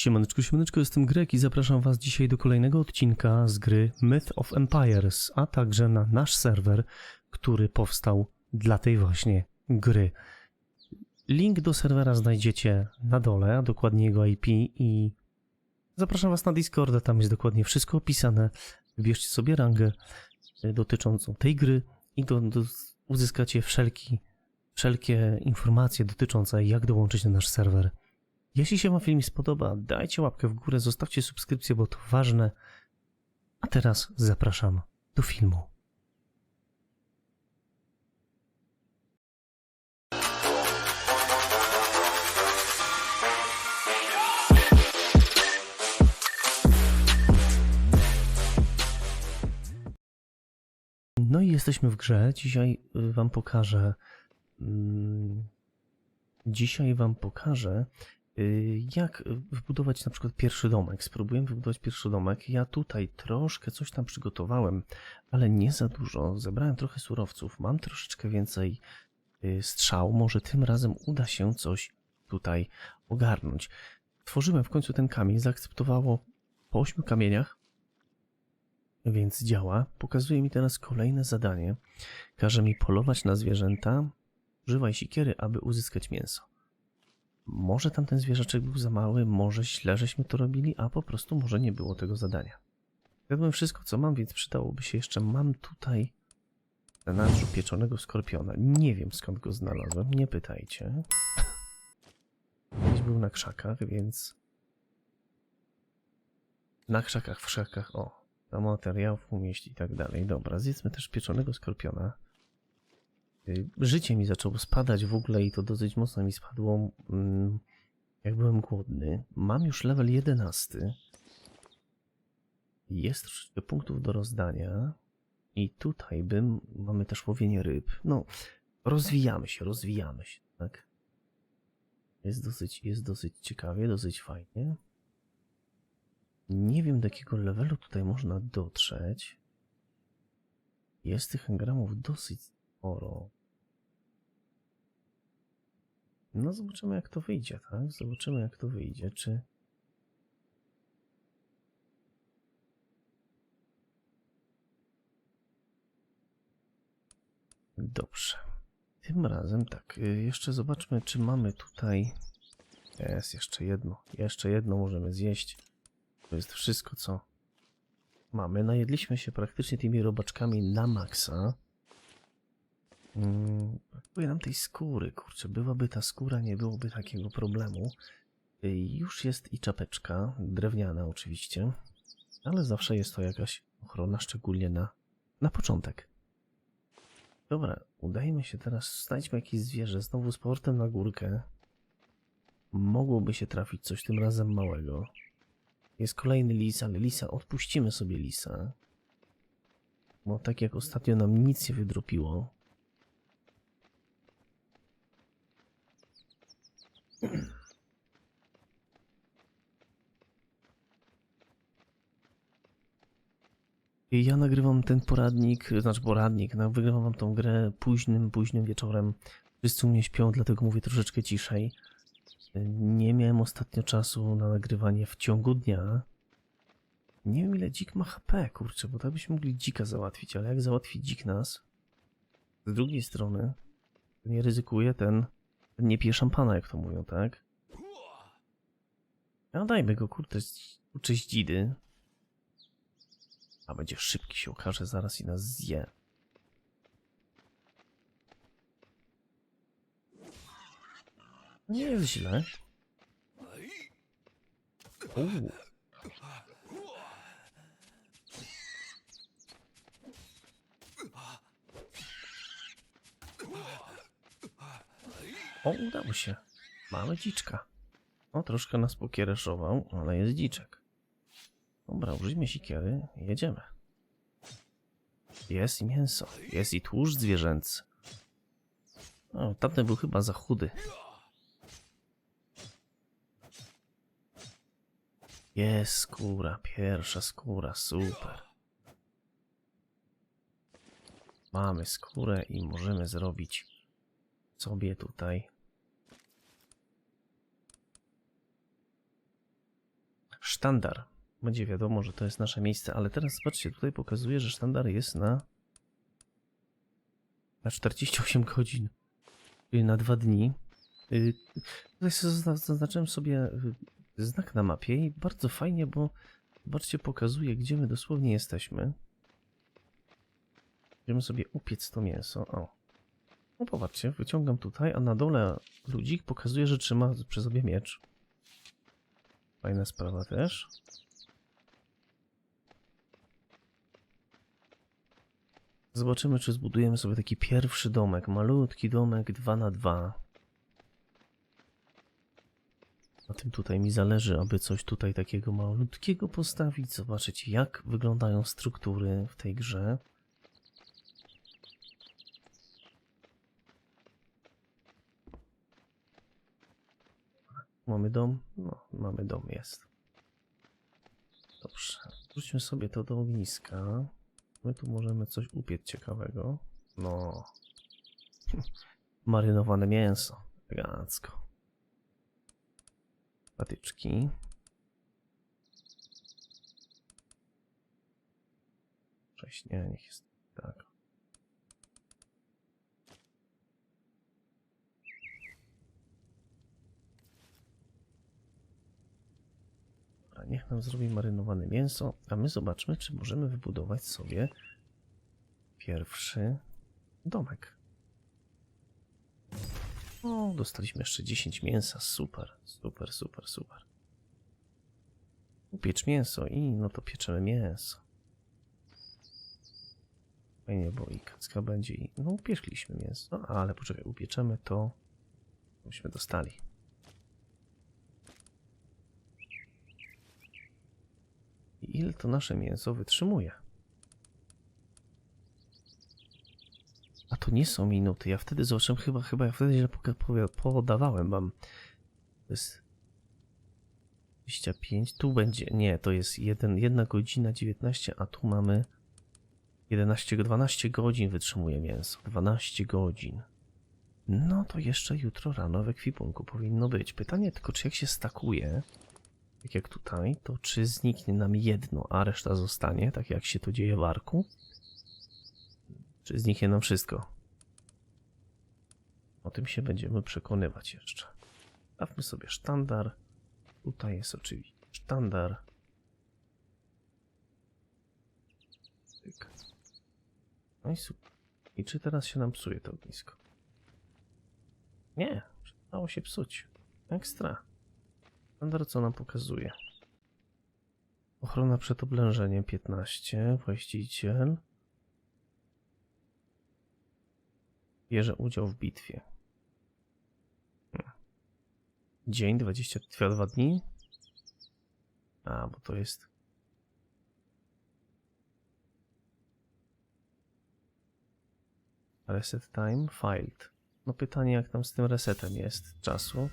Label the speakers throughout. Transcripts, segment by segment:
Speaker 1: Siemaneczko, siemaneczko, jestem Greg i zapraszam was dzisiaj do kolejnego odcinka z gry Myth of Empires, a także na nasz serwer, który powstał dla tej właśnie gry. Link do serwera znajdziecie na dole, a dokładnie jego IP i zapraszam was na Discorda, tam jest dokładnie wszystko opisane. Wybierzcie sobie rangę y, dotyczącą tej gry i do, do, uzyskacie wszelki, wszelkie informacje dotyczące jak dołączyć na nasz serwer. Jeśli się Wam film spodoba, dajcie łapkę w górę, zostawcie subskrypcję, bo to ważne. A teraz zapraszam do filmu. No i jesteśmy w grze. Dzisiaj Wam pokażę. mm, Dzisiaj Wam pokażę, jak wybudować na przykład pierwszy domek. Spróbujemy wybudować pierwszy domek. Ja tutaj troszkę coś tam przygotowałem, ale nie za dużo. Zebrałem trochę surowców, mam troszeczkę więcej y, strzał. Może tym razem uda się coś tutaj ogarnąć. Tworzyłem w końcu ten kamień, zaakceptowało po ośmiu kamieniach, więc działa. Pokazuje mi teraz kolejne zadanie. Każe mi polować na zwierzęta. Używaj sikiery, aby uzyskać mięso. Może tamten zwierzaczek był za mały, może źle żeśmy to robili, a po prostu może nie było tego zadania. Zjadłem wszystko, co mam, więc przydałoby się jeszcze. Mam tutaj zanadrzu pieczonego skorpiona. Nie wiem skąd go znalazłem, nie pytajcie. Gdzieś był na krzakach, więc... Na krzakach, w krzakach, o. Do materiałów umieści i tak dalej. Dobra, zjedzmy też pieczonego skorpiona. Y, Życie mi zaczęło spadać w ogóle i to dosyć mocno mi spadło, mm, jak byłem głodny. Mam już level 11. Jest troszeczkę punktów do rozdania. I tutaj bym, mamy też łowienie ryb. No, rozwijamy się, rozwijamy się, tak? Jest dosyć, jest dosyć ciekawie, dosyć fajnie. Nie wiem do jakiego levelu tutaj można dotrzeć. Jest tych engramów dosyć sporo. No zobaczymy jak to wyjdzie, tak? Zobaczymy jak to wyjdzie, czy... Dobrze. Tym razem tak, y, jeszcze zobaczmy czy mamy tutaj... Jest jeszcze jedno, jeszcze jedno możemy zjeść. To jest wszystko co mamy. Najedliśmy się praktycznie tymi robaczkami na maksa. Brakuje nam tej skóry, kurczę. Byłaby ta skóra, nie byłoby takiego problemu. Już jest i czapeczka, drewniana oczywiście, ale zawsze jest to jakaś ochrona, szczególnie na, na początek. Dobra, udajmy się teraz, znajdźmy jakieś zwierzę, znowu z powrotem na górkę. Mogłoby się trafić coś tym razem małego. Jest kolejny lis, ale lisa, odpuścimy sobie lisa. Bo tak jak ostatnio nam nic nie wydropiło. Ja nagrywam ten poradnik, znaczy poradnik, no, wygrywam wam tą grę późnym, późnym wieczorem. Wszyscy u mnie śpią, dlatego mówię troszeczkę ciszej. Nie miałem ostatnio czasu na nagrywanie w ciągu dnia. Nie wiem ile dzik ma HP, kurczę, bo tak byśmy mogli dzika załatwić, ale jak załatwi dzik nas? Z drugiej strony, nie ryzykuje ten, ten nie pije szampana, jak to mówią, tak? No dajmy go, kurczę, kurczę dzidy. A będzie szybki się okaże zaraz i nas zje. Nie jest źle. O, udało się. Mamy dziczka. O, troszkę nas pokiereszował, ale jest dziczek. Dobra, użyjmy sikiery i jedziemy. Jest i mięso. Jest i tłuszcz zwierzęcy. O, tamten był chyba za chudy. Jest skóra, pierwsza skóra, super. Mamy skórę i możemy zrobić sobie tutaj sztandar. Będzie wiadomo, że to jest nasze miejsce, ale teraz zobaczcie, tutaj pokazuje, że sztandar jest na na 48 godzin, na dwa dni. Y, Tutaj zaznaczyłem sobie y, znak na mapie i bardzo fajnie, bo zobaczcie, pokazuje, gdzie my dosłownie jesteśmy. Będziemy sobie upiec to mięso. O. No popatrzcie, wyciągam tutaj, a na dole ludzik pokazuje, że trzyma przy sobie miecz. Fajna sprawa też. Zobaczymy, czy zbudujemy sobie taki pierwszy domek. Malutki domek 2 na 2 Na tym tutaj mi zależy, aby coś tutaj takiego malutkiego postawić. Zobaczyć, jak wyglądają struktury w tej grze. Mamy dom? No, mamy dom, jest. Dobrze. Wróćmy sobie to do ogniska. My tu możemy coś upiec ciekawego. No. Marynowane mięso. Elegancko. Patyczki. Cześć, nie, niech jest tak. Dobra, niech nam zrobi marynowane mięso, a my zobaczmy, czy możemy wybudować sobie pierwszy domek. O, dostaliśmy jeszcze 10 mięsa. Super, super, super, super. Upiecz mięso i no to pieczemy mięso. Fajnie, bo i kacka będzie i... No upiekliśmy mięso, no, ale poczekaj, upieczemy to... Myśmy dostali. I ile to nasze mięso wytrzymuje? A to nie są minuty. Ja wtedy zobaczyłem, chyba, chyba ja wtedy źle podawałem wam. To jest 25. Tu będzie. Nie, to jest 1, 1 godzina 19, a tu mamy 11, 12 godzin wytrzymuje mięso. 12 godzin. No to jeszcze jutro rano w ekwipunku powinno być. Pytanie tylko, czy jak się stakuje, tak jak tutaj, to czy zniknie nam jedno, a reszta zostanie, tak jak się to dzieje w arku? Czy zniknie nam wszystko? O tym się będziemy przekonywać jeszcze. Dawmy sobie sztandar. Tutaj jest oczywiście sztandar. No i super. I czy teraz się nam psuje to ognisko? Nie, przestało się psuć. Ekstra. Sztandar co nam pokazuje? Ochrona przed oblężeniem 15. Właściciel. bierze udział w bitwie. Dzień 22 dni. A, bo to jest. Reset time filed. No pytanie, jak tam z tym resetem jest czasu.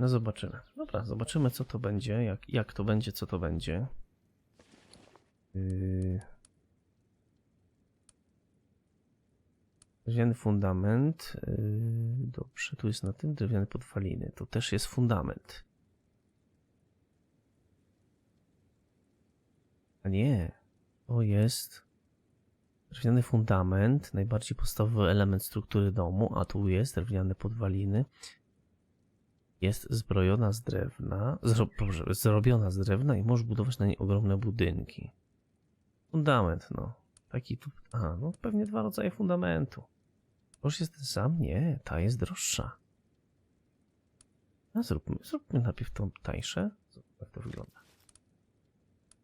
Speaker 1: No zobaczymy. Dobra, zobaczymy co to będzie, jak, jak to będzie, co to będzie. Yy... Drewniany fundament. Yy... Dobrze, tu jest na tym drewniane podwaliny. To też jest fundament. A nie, to jest drewniany fundament, najbardziej podstawowy element struktury domu, a tu jest drewniane podwaliny jest zbrojona z drewna, zro, zrobiona z drewna i możesz budować na niej ogromne budynki. Fundament, no. Taki tu. A, no pewnie dwa rodzaje fundamentu. Boż jest ten sam? Nie, ta jest droższa. No zróbmy, zróbmy najpierw tą tańsze. Zobacz, jak to wygląda.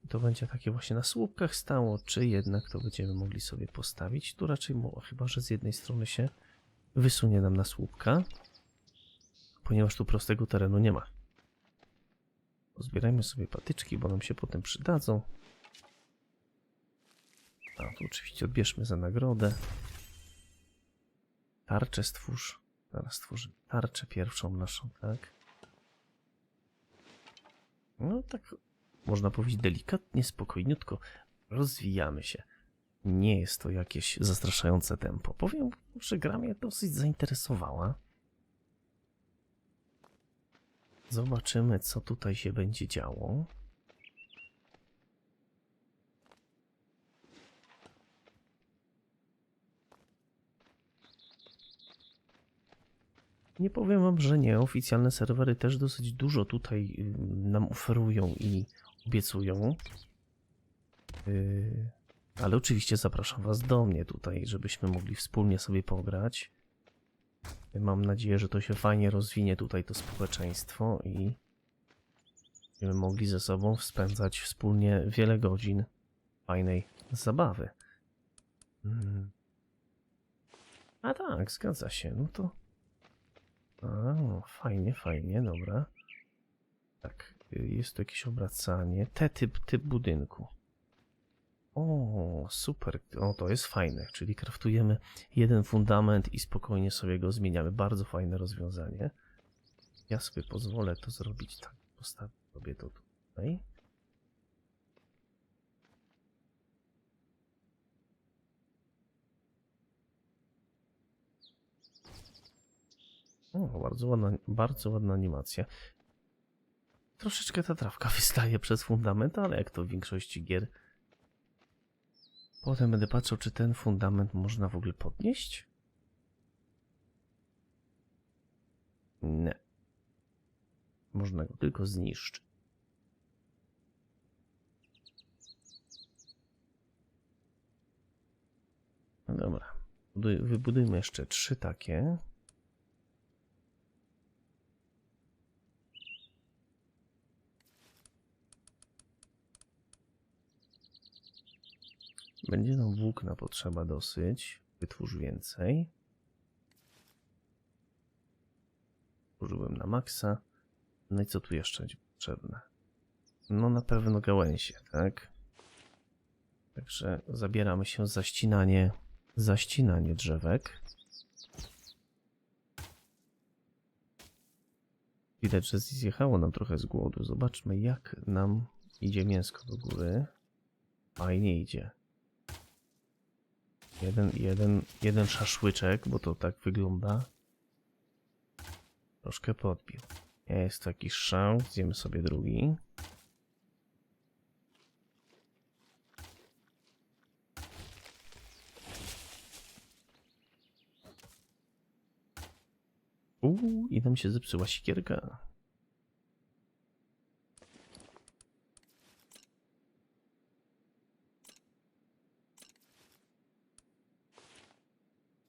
Speaker 1: To będzie takie właśnie na słupkach stało, czy jednak to będziemy mogli sobie postawić. Tu raczej, chyba że z jednej strony się wysunie nam na słupka ponieważ tu prostego terenu nie ma. Pozbierajmy sobie patyczki, bo nam się potem przydadzą. A tu oczywiście odbierzmy za nagrodę. Tarczę stwórz. Zaraz stworzymy tarczę pierwszą naszą, tak? No tak, można powiedzieć delikatnie, spokojniutko rozwijamy się. nie jest to jakieś zastraszające tempo. Powiem, że gra mnie dosyć zainteresowała. Zobaczymy, co tutaj się będzie działo. Nie powiem wam, że nie. Oficjalne serwery też dosyć dużo tutaj y, nam oferują i obiecują. Yy, ale oczywiście zapraszam was do mnie tutaj, żebyśmy mogli wspólnie sobie pograć. Mam nadzieję, że to się fajnie rozwinie tutaj to społeczeństwo i będziemy mogli ze sobą spędzać wspólnie wiele godzin fajnej zabawy. Mm. A tak, zgadza się. No to a, fajnie, fajnie, dobra. Tak, y, jest tu jakieś obracanie. T-typ, typ budynku. O, super. O, to jest fajne. Czyli kraftujemy jeden fundament i spokojnie sobie go zmieniamy. Bardzo fajne rozwiązanie. Ja sobie pozwolę to zrobić tak. Postawię sobie to tutaj. O, bardzo ładna, bardzo ładna animacja. Troszeczkę ta trawka wystaje przez fundament, ale jak to w większości gier. Potem będę patrzył, czy ten fundament można w ogóle podnieść. Nie. Można go tylko zniszczyć. No dobra. Buduj- Wybudujmy jeszcze trzy takie. Będzie nam włókna potrzeba dosyć. Wytwórz więcej. Użyłem na maksa. No i co tu jeszcze będzie potrzebne? No na pewno gałęzie, tak? Także zabieramy się za ścinanie, za ścinanie drzewek. Widać, że zjechało nam trochę z głodu. Zobaczmy, jak nam idzie mięsko do góry. Fajnie idzie. Jeden, jeden, jeden szaszłyczek, bo to tak wygląda. Troszkę podbił. Jest taki szał, zjemy sobie drugi. Uuu, i nam się zepsuła sikierka.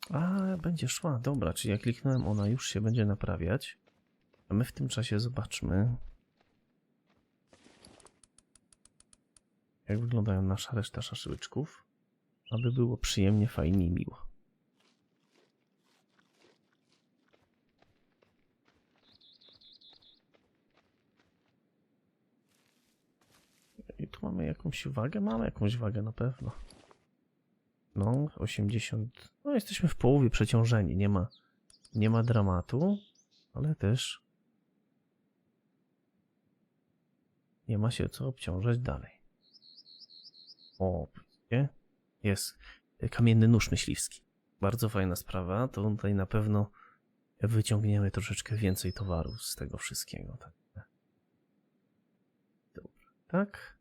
Speaker 1: A, będzie szła, dobra, czyli jak kliknąłem, ona już się będzie naprawiać. A my w tym czasie zobaczmy, jak wyglądają nasza reszta szaszłyczków, aby było przyjemnie, fajnie i miło. I tu mamy jakąś wagę? Mamy jakąś wagę na pewno. No, 80. No, jesteśmy w połowie przeciążeni. Nie ma, nie ma dramatu, ale też nie ma się co obciążać dalej. O, widzicie? Jest kamienny nóż myśliwski. Bardzo fajna sprawa. To tutaj na pewno wyciągniemy troszeczkę więcej towaru z tego wszystkiego. Tak. Dobra, tak.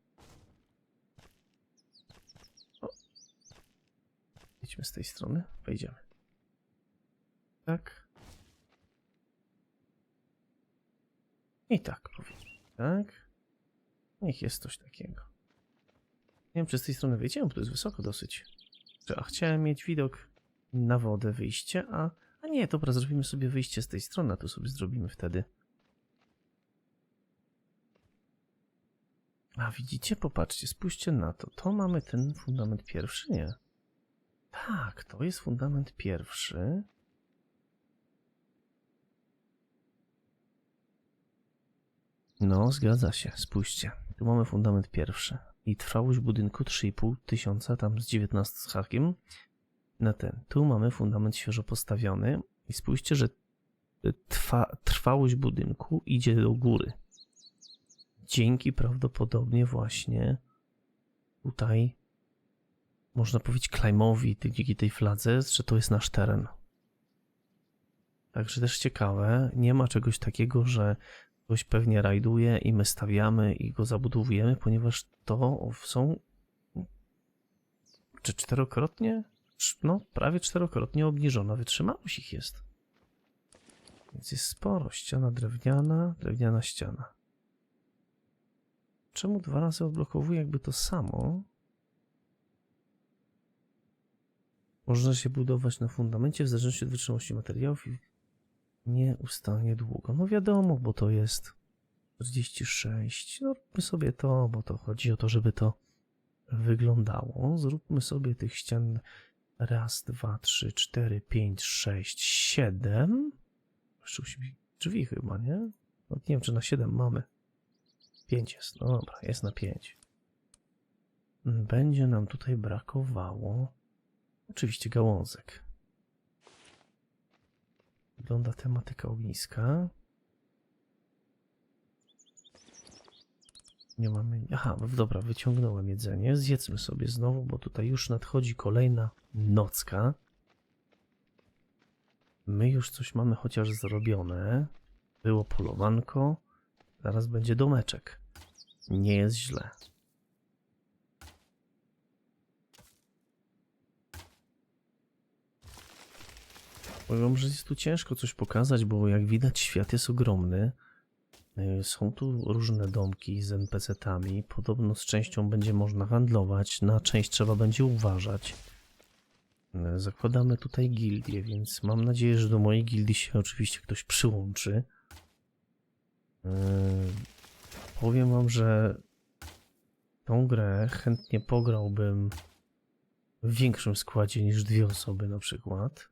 Speaker 1: Idźmy z tej strony, wejdziemy. Tak. I tak powiem. Tak. Niech jest coś takiego. Nie wiem, czy z tej strony wyjdziemy, bo to jest wysoko dosyć. A chciałem mieć widok na wodę, wyjście, a... A nie, dobra, zrobimy sobie wyjście z tej strony, a tu sobie zrobimy wtedy. A widzicie, popatrzcie, spójrzcie na to. To mamy ten fundament pierwszy, nie? Tak, to jest fundament pierwszy. No, zgadza się, spójrzcie. Tu mamy fundament pierwszy. I trwałość budynku 3,5 tysiąca, tam z 19 z hakiem. Na ten. Tu mamy fundament świeżo postawiony. I spójrzcie, że trwa, trwałość budynku idzie do góry. Dzięki prawdopodobnie właśnie tutaj można powiedzieć, tej- dzięki tej fladze, że to jest nasz teren. Także też ciekawe, nie ma czegoś takiego, że ktoś pewnie rajduje i my stawiamy i go zabudowujemy, ponieważ to są czy czterokrotnie? No, prawie czterokrotnie obniżona wytrzymałość ich jest. Więc jest sporo. Ściana drewniana, drewniana ściana. Czemu dwa razy odblokowuje jakby to samo? Można się budować na fundamencie w zależności od wytrzymałości materiałów i nie ustanie długo. No wiadomo, bo to jest 46. No róbmy sobie to, bo to chodzi o to, żeby to wyglądało. Zróbmy sobie tych ścian raz, dwa, trzy, cztery, pięć, sześć, siedem. Jeszcze musi być drzwi chyba, nie? No, nie wiem, czy na siedem mamy. Pięć jest. No dobra, jest na pięć. Będzie nam tutaj brakowało oczywiście gałązek. Wygląda tematyka ogniska. Nie mamy. Aha, dobra, wyciągnąłem jedzenie. Zjedzmy sobie znowu, bo tutaj już nadchodzi kolejna nocka. My już coś mamy chociaż zrobione. Było polowanko. Zaraz będzie domeczek. Nie jest źle. Powiem, że jest tu ciężko coś pokazać, bo jak widać świat jest ogromny. Y, Są tu różne domki z NPC-tami. Podobno z częścią będzie można handlować, na część trzeba będzie uważać. Y, Zakładamy tutaj gildię, więc mam nadzieję, że do mojej gildii się oczywiście ktoś przyłączy. Y, Powiem wam, że tą grę chętnie pograłbym w większym składzie niż dwie osoby na przykład.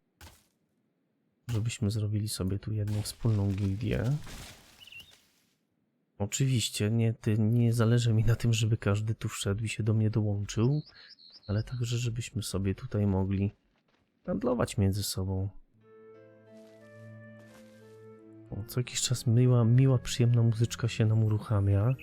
Speaker 1: Żebyśmy zrobili sobie tu jedną wspólną gildię. Oczywiście nie, ty, nie zależy mi na tym, żeby każdy tu wszedł i się do mnie dołączył, ale także, żebyśmy sobie tutaj mogli handlować między sobą. O, co jakiś czas miła, miła, przyjemna muzyczka się nam uruchamia.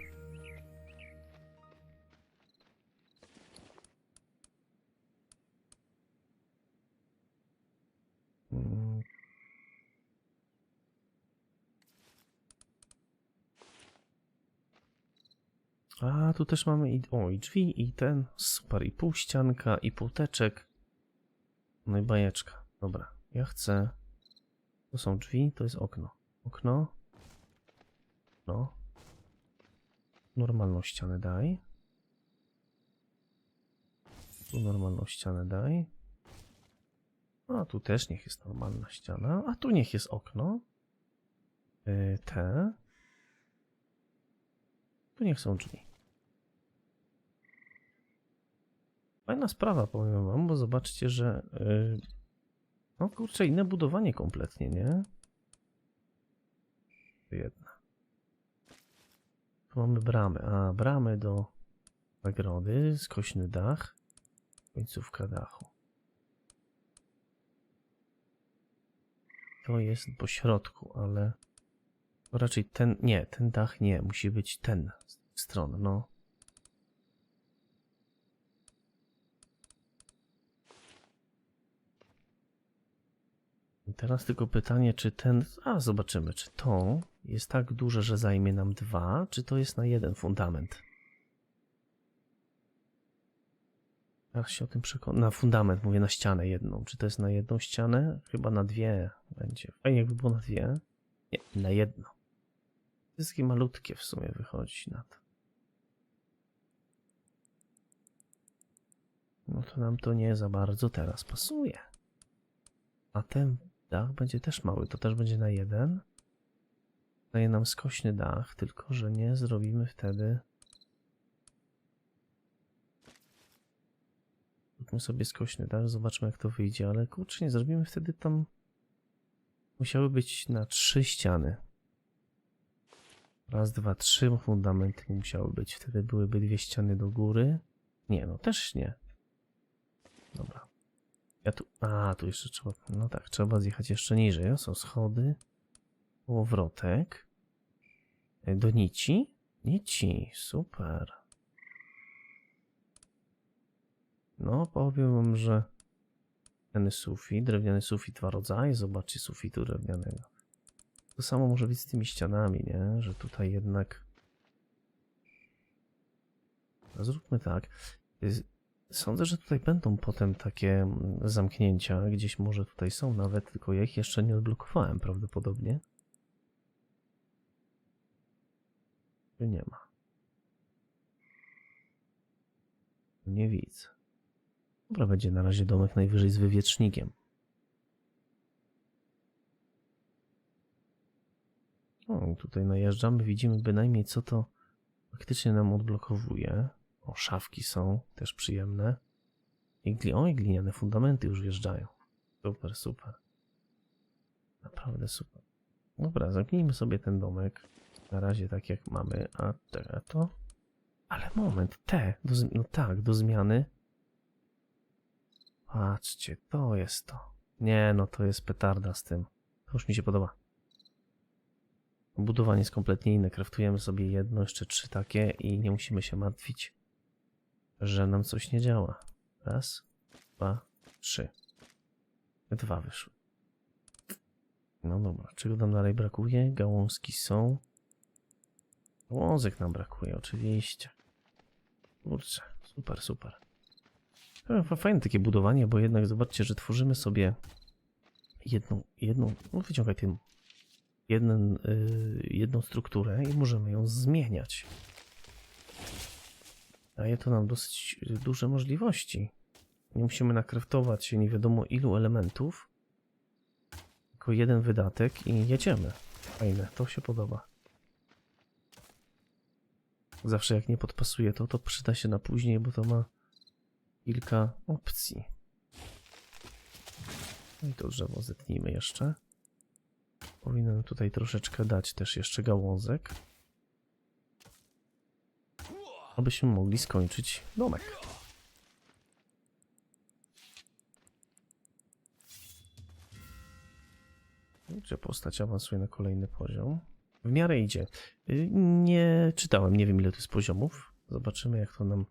Speaker 1: A, tu też mamy i, o, i drzwi, i ten, super, i półścianka, i półteczek. No i bajeczka. Dobra, ja chcę... To są drzwi, to jest okno. Okno. No. Normalną ścianę daj. Tu normalną ścianę daj. A tu też niech jest normalna ściana. A tu niech jest okno. Yy, te. Tu niech są drzwi. Fajna sprawa, powiem wam, bo zobaczcie, że... Yy, no kurczę, inne budowanie kompletnie, nie? Jedna. Tu mamy bramy. A, bramy do zagrody, skośny dach, końcówka dachu. To jest po środku, ale raczej ten, nie, ten dach nie, musi być ten z tej strony, no. Teraz tylko pytanie, czy ten, a zobaczymy, czy to jest tak duże, że zajmie nam dwa, czy to jest na jeden fundament. Teraz się o tym przekonam. Na fundament, mówię na ścianę jedną. Czy to jest na jedną ścianę? Chyba na dwie będzie. Fajnie jakby było na dwie. Nie, na jedno. Wszystkie malutkie w sumie wychodzi na to. No to nam to nie za bardzo teraz pasuje. A ten dach będzie też mały, to też będzie na jeden. Daje nam skośny dach, tylko że nie zrobimy wtedy Zróbmy sobie skośny dach, zobaczmy jak to wyjdzie, ale kurczę, nie zrobimy wtedy tam... Musiały być na trzy ściany. Raz, dwa, trzy fundamenty musiały być. Wtedy byłyby dwie ściany do góry. Nie, no też nie. Dobra. Ja tu... A, tu jeszcze trzeba... No tak, trzeba zjechać jeszcze niżej. Są schody. Powrotek. Do nici? Nici, super. No, powiem wam, że drewniany sufit, drewniany sufit dwa rodzaje, zobaczcie sufitu drewnianego. To samo może być z tymi ścianami, nie? Że tutaj jednak... Zróbmy tak. Sądzę, że tutaj będą potem takie mm, zamknięcia, gdzieś może tutaj są nawet, tylko ja ich jeszcze nie odblokowałem prawdopodobnie. Nie ma. Nie widzę. Dobra, będzie na razie domek najwyżej z wywiecznikiem. O, tutaj najeżdżamy, widzimy bynajmniej co to faktycznie nam odblokowuje. O, szafki są też przyjemne. I gli gliniane fundamenty już wjeżdżają. Super, super. Naprawdę super. Dobra, zamknijmy sobie ten domek. Na razie tak jak mamy. A te to? Ale moment, te. Do, no tak, do zmiany. Patrzcie, to jest to. Nie, no to jest petarda z tym. To już mi się podoba. Budowanie jest kompletnie inne. Kraftujemy sobie jedno, jeszcze trzy takie i nie musimy się martwić, że nam coś nie działa. Raz, dwa, trzy. Dwa wyszły. No dobra, czego nam dalej brakuje? Gałązki są. Gałązek nam brakuje, oczywiście. Kurczę, super, super. E, fa- Fajne takie budowanie, bo jednak zobaczcie, że tworzymy sobie jedną, jedną, no wyciągaj tym, jeden, y, jedną strukturę i możemy ją zmieniać. Daje to nam dosyć duże możliwości. Nie musimy nakraftować nie wiadomo ilu elementów, tylko jeden wydatek i jedziemy. Fajne, to się podoba. Zawsze jak nie podpasuje to, to przyda się na później, bo to ma kilka opcji. No i to drzewo zetnijmy jeszcze. Powinienem tutaj troszeczkę dać też jeszcze gałązek. Abyśmy mogli skończyć domek. Gdzie postać awansuje na kolejny poziom. W miarę idzie. Y, Nie czytałem, nie wiem ile tu jest poziomów. Zobaczymy jak to nam...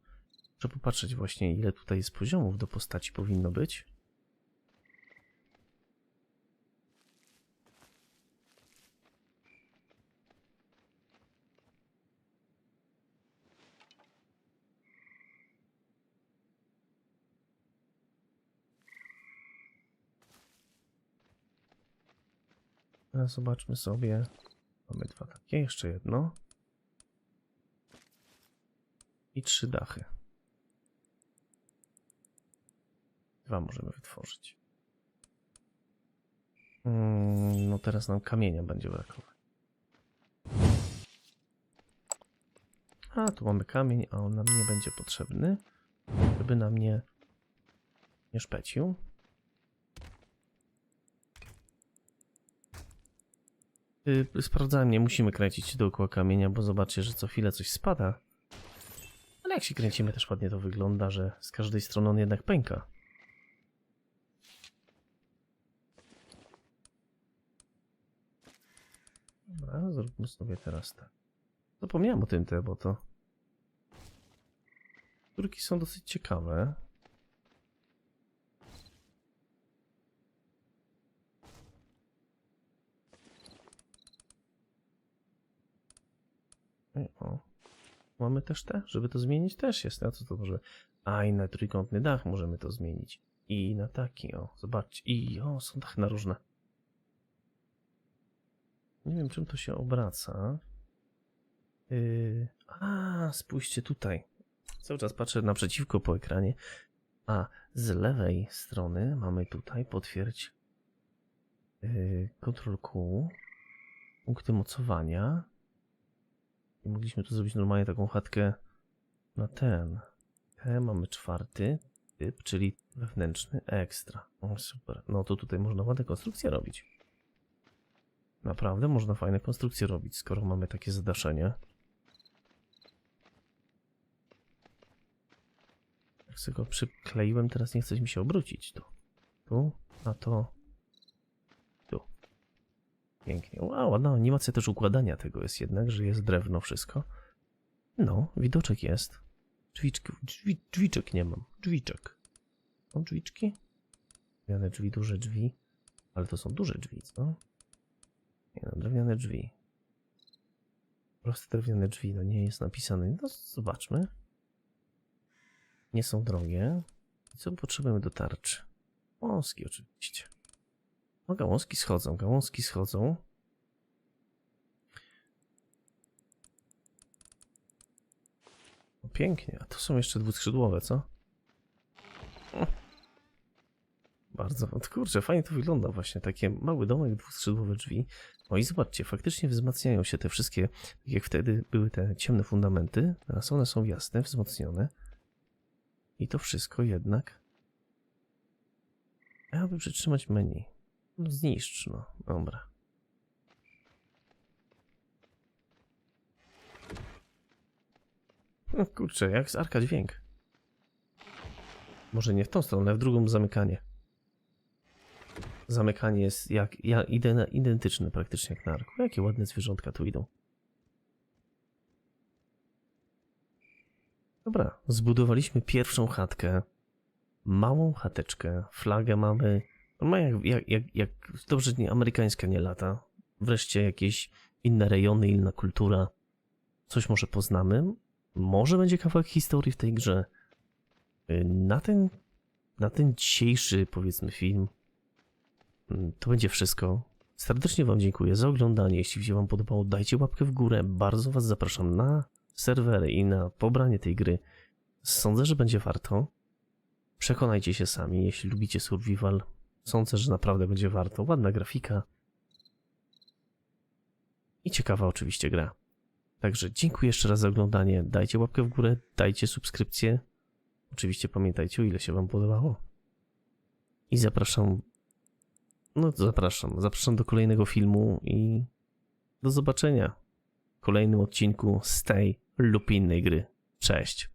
Speaker 1: Muszę popatrzeć właśnie ile tutaj jest poziomów do postaci powinno być. A zobaczmy sobie. Mamy dwa takie, jeszcze jedno. I trzy dachy. Dwa możemy wytworzyć. Mm, no teraz nam kamienia będzie brakować. A, tu mamy kamień, a on nam nie będzie potrzebny, żeby nam nie, nie szpecił. Y, Sprawdzałem, nie musimy kręcić dookoła kamienia, bo zobaczcie, że co chwilę coś spada. Ale jak się kręcimy, też ładnie to wygląda, że z każdej strony on jednak pęka. Dobra, zróbmy sobie teraz tak. Zapomniałem o tym te, bo to... Turki są dosyć ciekawe. O. Mamy też te, żeby to zmienić też jest. A co to może? A i na trójkątny dach możemy to zmienić. I na taki, o, zobaczcie. I o, są dachy na różne. Nie wiem, czym to się obraca. Yy... A, spójrzcie tutaj. Cały czas patrzę naprzeciwko po ekranie. A z lewej strony mamy tutaj potwierdź yy, Ctrl Q, punkty mocowania. Mogliśmy tu zrobić normalnie taką chatkę na ten. Te mamy czwarty typ, czyli wewnętrzny ekstra. O, super. No to tutaj można ładne konstrukcje robić. Naprawdę można fajne konstrukcje robić, skoro mamy takie zadaszenie. Jak sobie go przykleiłem, teraz nie chce mi się obrócić. Tu, tu, a to. Pięknie. Wow, ładna animacja też układania tego jest jednak, że jest drewno wszystko. No, widoczek jest. Drzwiczki, drzwi, drzwiczek nie mam. Drzwiczek. Są drzwiczki? Drewniane drzwi, duże drzwi. Ale to są duże drzwi, co? Nie no, drewniane drzwi. Proste drewniane drzwi, no nie jest napisane. No zobaczmy. Nie są drogie. I co potrzebujemy do tarczy? Gałązki oczywiście. No gałązki schodzą, gałązki schodzą. No, pięknie, a to są jeszcze dwuskrzydłowe, co? Bardzo, o kurczę, fajnie to wygląda właśnie, takie mały domek, dwuskrzydłowe drzwi. No i zobaczcie, faktycznie wzmacniają się te wszystkie, tak jak wtedy były te ciemne fundamenty, teraz one są jasne, wzmocnione. I to wszystko jednak... Aby przytrzymać menu. Zniszcz, no, dobra. No kurczę, jak z arka dźwięk. Może nie w tą stronę, w drugą zamykanie. Zamykanie jest jak, jak ide- identyczne praktycznie jak na arku. Jakie ładne zwierzątka tu idą. Dobra, zbudowaliśmy pierwszą chatkę. Małą chateczkę. Flagę mamy. Ma jak, jak, jak, jak dobrze nie amerykańska nie lata. Wreszcie jakieś inne rejony, inna kultura. Coś może poznamy. Może będzie kawałek historii w tej grze. Y, Na ten, na ten dzisiejszy, powiedzmy, film mm, to będzie wszystko. Serdecznie Wam dziękuję za oglądanie. Jeśli się Wam podobało, dajcie łapkę w górę. Bardzo Was zapraszam na serwery i na pobranie tej gry. Sądzę, że będzie warto. Przekonajcie się sami, jeśli lubicie survival. Sądzę, że naprawdę będzie warto. Ładna grafika. I ciekawa oczywiście gra. Także dziękuję jeszcze raz za oglądanie. Dajcie łapkę w górę, dajcie subskrypcję. Oczywiście pamiętajcie, o ile się Wam podobało. I zapraszam. No, zapraszam. Zapraszam do kolejnego filmu i do zobaczenia w kolejnym odcinku z tej lub innej gry. Cześć.